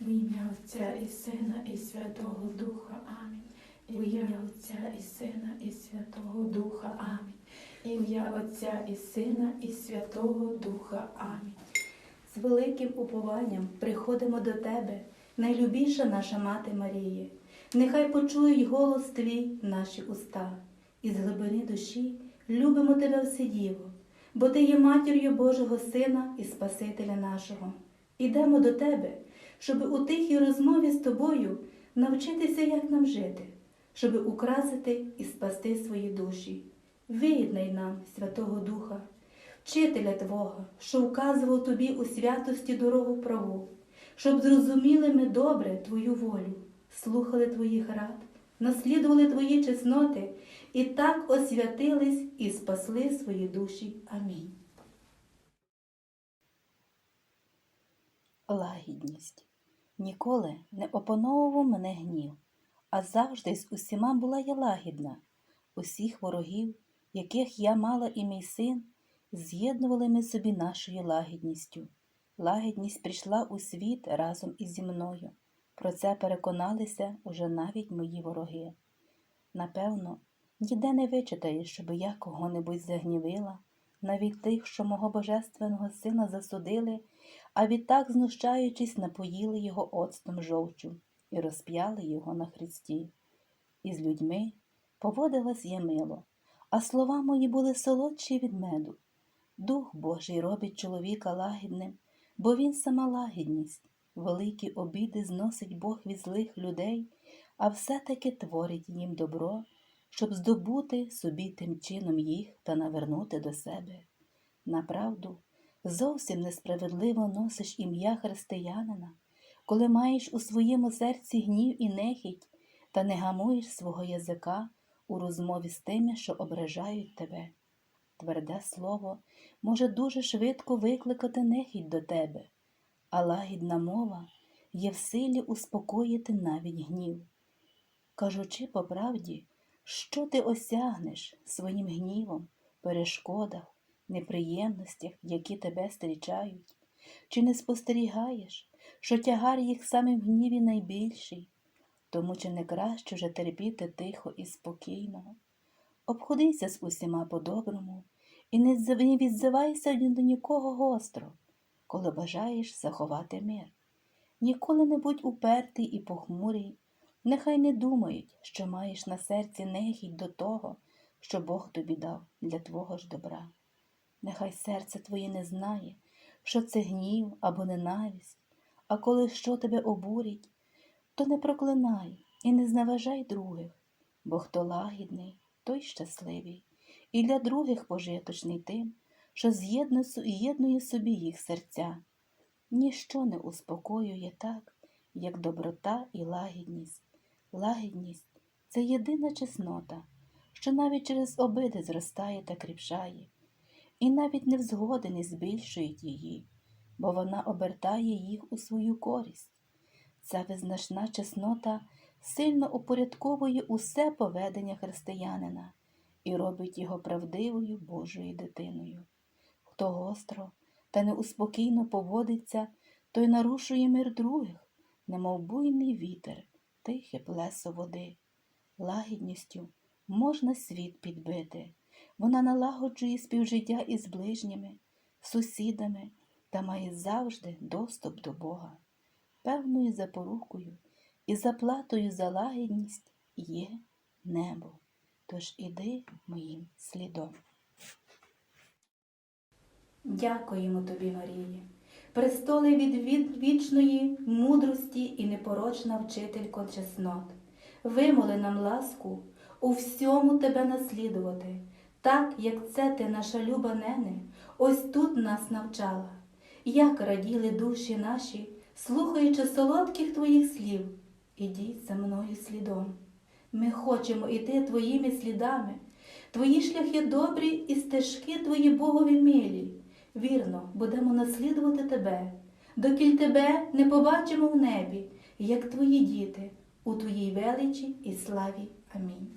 В ім'я Отця і Сина, і Святого Духа. Амінь. В ім'я Отця і Сина, і Святого Духа. Амінь. Ім'я Отця і Сина, і Святого Духа. Амінь. З великим упованням приходимо до Тебе, найлюбіша наша Мати Марії. Нехай почують голос Твій наші уста, і з глибини душі любимо Тебе Вседіво, бо Ти є матір'ю Божого Сина і Спасителя нашого. Ідемо до Тебе, щоб у тихій розмові з Тобою навчитися, як нам жити, щоб украсити і спасти свої душі. Виєднай нам Святого Духа, вчителя Твого, що вказував тобі у святості дорогу праву, щоб зрозуміли ми добре Твою волю, слухали Твоїх рад, наслідували Твої чесноти і так освятились і спасли свої душі. Амінь. Лагідність. Ніколи не опановував мене гнів, а завжди з усіма була я лагідна. Усіх ворогів, яких я мала і мій син, з'єднували ми собі нашою лагідністю. Лагідність прийшла у світ разом із зі мною. Про це переконалися уже навіть мої вороги. Напевно, ніде не вичитаєш, щоб я кого-небудь загнівила, навіть тих, що мого божественного сина засудили, а відтак, знущаючись, напоїли його оцтом жовчу і розп'яли його на хресті. І з людьми поводилась я мило, а слова мої були солодші від меду. Дух Божий робить чоловіка лагідним, бо він сама лагідність. Великі обіди зносить Бог від злих людей, а все-таки творить їм добро, щоб здобути собі тим чином їх та навернути до себе. Направду, зовсім несправедливо носиш ім'я християнина, коли маєш у своєму серці гнів і нехіть, та не гамуєш свого язика у розмові з тими, що ображають тебе. Тверде слово може дуже швидко викликати нехідь до тебе, а лагідна мова є в силі успокоїти навіть гнів. Кажучи по правді, що ти осягнеш своїм гнівом, перешкодах, неприємностях, які тебе зустрічають, чи не спостерігаєш, що тягар їх саме в гніві найбільший, тому чи не краще вже терпіти тихо і спокійно. Обходися з усіма по-доброму і не відзивайся до нікого гостро, коли бажаєш заховати мир. Ніколи не будь упертий і похмурий, нехай не думають, що маєш на серці нехідь до того, що Бог тобі дав для твого ж добра. Нехай серце твоє не знає, що це гнів або ненависть, а коли що тебе обурить, то не проклинай і не зневажай других, бо хто лагідний, той щасливий, і для других пожиточний тим, що з'єднує єднує собі їх серця. Ніщо не успокоює так, як доброта і лагідність. Лагідність це єдина чеснота, що навіть через обиди зростає та кріпшає, і навіть невзгоди не збільшують її, бо вона обертає їх у свою користь. Ця визначна чеснота сильно упорядковує усе поведення християнина і робить його правдивою Божою дитиною. Хто гостро та неуспокійно поводиться, той нарушує мир других, немов буйний вітер, тихе плесо води. Лагідністю можна світ підбити, вона налагоджує співжиття із ближніми, сусідами та має завжди доступ до Бога. Певною запорукою і заплатою за лагідність є небо. Тож іди моїм слідом. Дякуємо тобі, Марії, престоле від, від вічної мудрості і непорочна вчителько чеснот. Вимоли нам ласку у всьому тебе наслідувати, так, як це ти, наша люба нене, ось тут нас навчала, як раділи душі наші, слухаючи солодких твоїх слів, ідіть за мною слідом. Ми хочемо іти твоїми слідами, твої шляхи добрі і стежки твої Богові милі. Вірно, будемо наслідувати тебе, докіль тебе не побачимо в небі, як твої діти, у твоїй величі і славі. Амінь.